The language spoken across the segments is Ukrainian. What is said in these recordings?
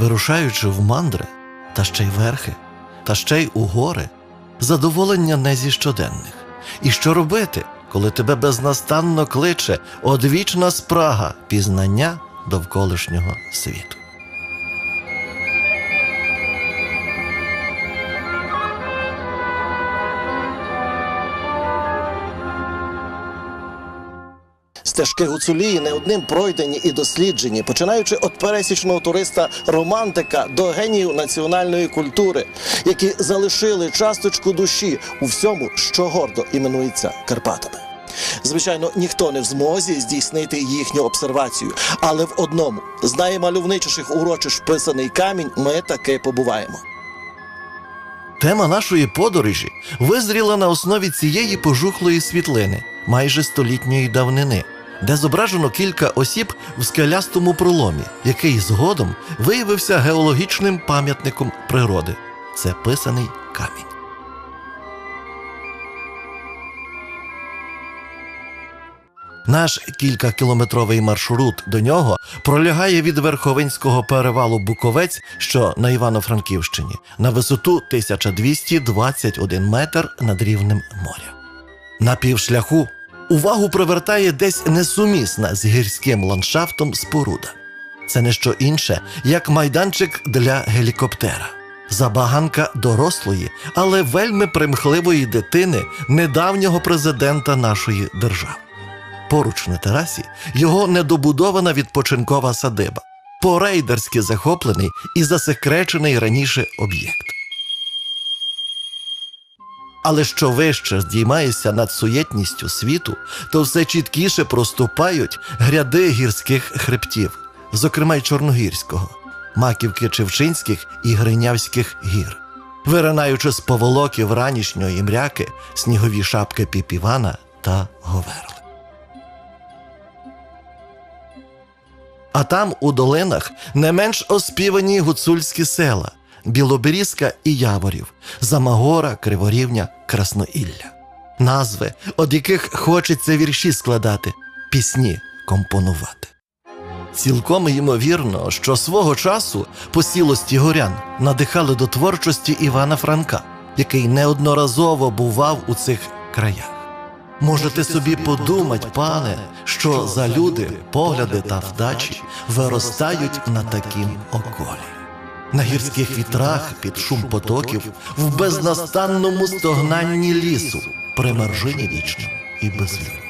Вирушаючи в мандри, та ще й верхи, та ще й у гори, задоволення не зі щоденних. І що робити, коли тебе безнастанно кличе одвічна спрага пізнання довколишнього світу? Стежки Гуцулії не одним пройдені і досліджені, починаючи від пересічного туриста романтика до геніїв національної культури, які залишили часточку душі у всьому, що гордо іменується Карпатами. Звичайно, ніхто не в змозі здійснити їхню обсервацію, але в одному з наймальовничіших урочищ вписаний камінь ми таки побуваємо. Тема нашої подорожі визріла на основі цієї пожухлої світлини майже столітньої давнини, де зображено кілька осіб в скелястому проломі, який згодом виявився геологічним пам'ятником природи. Це писаний камінь. Наш кількакілометровий маршрут до нього пролягає від Верховинського перевалу Буковець, що на Івано-Франківщині, на висоту 1221 метр над рівнем моря. На півшляху увагу привертає десь несумісна з гірським ландшафтом споруда. Це не що інше, як майданчик для гелікоптера. Забаганка дорослої, але вельми примхливої дитини недавнього президента нашої держави. Поруч на терасі його недобудована відпочинкова садиба, по-рейдерськи захоплений і засекречений раніше об'єкт. Але що вище здіймаєшся над суєтністю світу, то все чіткіше проступають гряди гірських хребтів, зокрема й Чорногірського, маківки Чевчинських і Гринявських гір, виринаючи з поволоків ранішньої мряки снігові шапки піпівана та говерли. А там, у долинах, не менш оспівані гуцульські села Білоберізка і Яворів, Замагора, Криворівня, Красноілля. Назви, од яких хочеться вірші складати, пісні компонувати. Цілком ймовірно, що свого часу посілості горян надихали до творчості Івана Франка, який неодноразово бував у цих краях. Можете собі подумать, пане, що за люди, погляди та вдачі виростають на такім околі. На гірських вітрах під шум потоків, в безнастанному стогнанні лісу, при маржині вічному і безлюдді.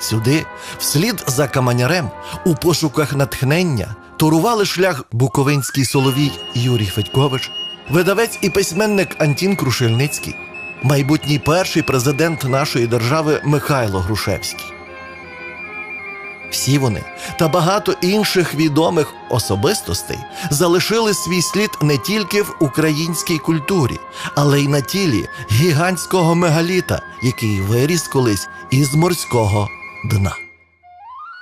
Сюди, вслід за каманярем, у пошуках натхнення, турували шлях буковинський соловій Юрій Федькович, видавець і письменник Антін Крушельницький, майбутній перший президент нашої держави Михайло Грушевський. Всі вони та багато інших відомих особистостей залишили свій слід не тільки в українській культурі, але й на тілі гігантського мегаліта, який виріс колись із морського дна.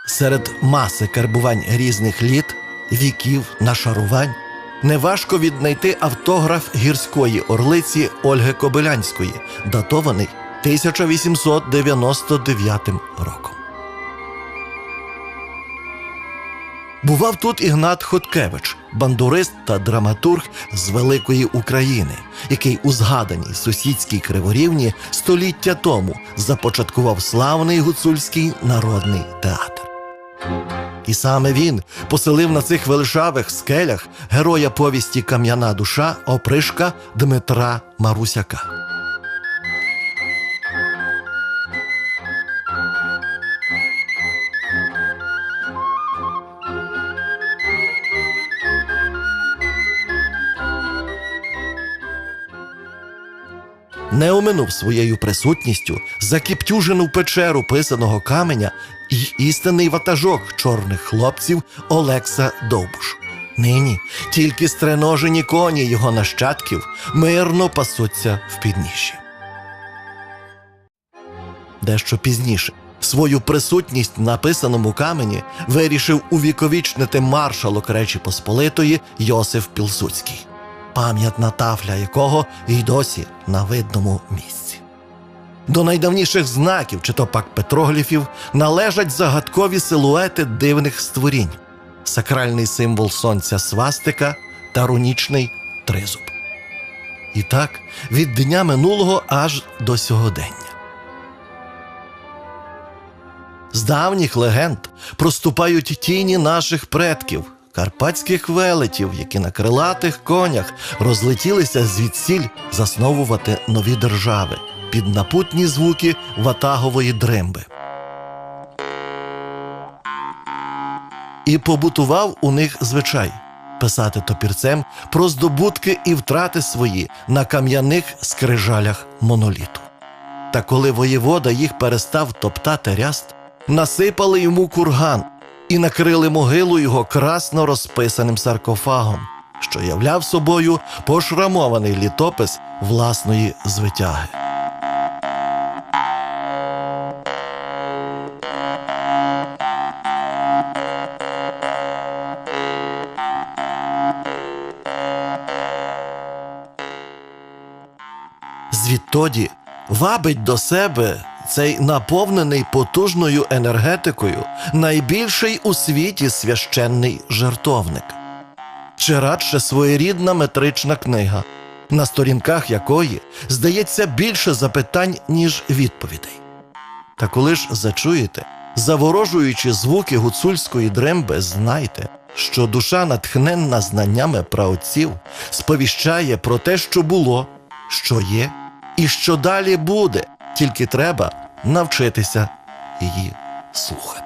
Серед маси карбувань різних літ, віків, нашарувань неважко віднайти автограф гірської орлиці Ольги Кобилянської, датований 1899 роком. Бував тут Ігнат Хоткевич, бандурист та драматург з великої України, який у згаданій сусідській криворівні століття тому започаткував славний гуцульський народний театр. І саме він поселив на цих величавих скелях героя повісті Кам'яна душа опришка Дмитра Марусяка. Не оминув своєю присутністю закіптюжену печеру писаного каменя і істинний ватажок чорних хлопців Олекса Довбуш. Нині тільки стреножені коні його нащадків мирно пасуться в підніжжі. Дещо пізніше свою присутність на писаному камені вирішив увіковічнити маршалок Речі Посполитої Йосиф Пілсуцький, пам'ятна тафля якого й досі на видному місці. До найдавніших знаків, чи то пак петрогліфів, належать загадкові силуети дивних створінь, сакральний символ сонця свастика та рунічний тризуб. І так від дня минулого аж до сьогодення. З давніх легенд проступають тіні наших предків, карпатських велетів, які на крилатих конях розлетілися звідсіль засновувати нові держави під напутні звуки ватагової дримби. І побутував у них звичай писати топірцем про здобутки і втрати свої на кам'яних скрижалях моноліту. Та коли воєвода їх перестав топтати ряст, насипали йому курган і накрили могилу його красно розписаним саркофагом, що являв собою пошрамований літопис власної звитяги. Звідтоді вабить до себе цей наповнений потужною енергетикою найбільший у світі священний жертовник, чи радше своєрідна метрична книга, на сторінках якої здається більше запитань, ніж відповідей. Та коли ж зачуєте, заворожуючи звуки гуцульської дремби, знайте, що душа, натхненна знаннями праотців, сповіщає про те, що було, що є і що далі буде, тільки треба навчитися її слухати.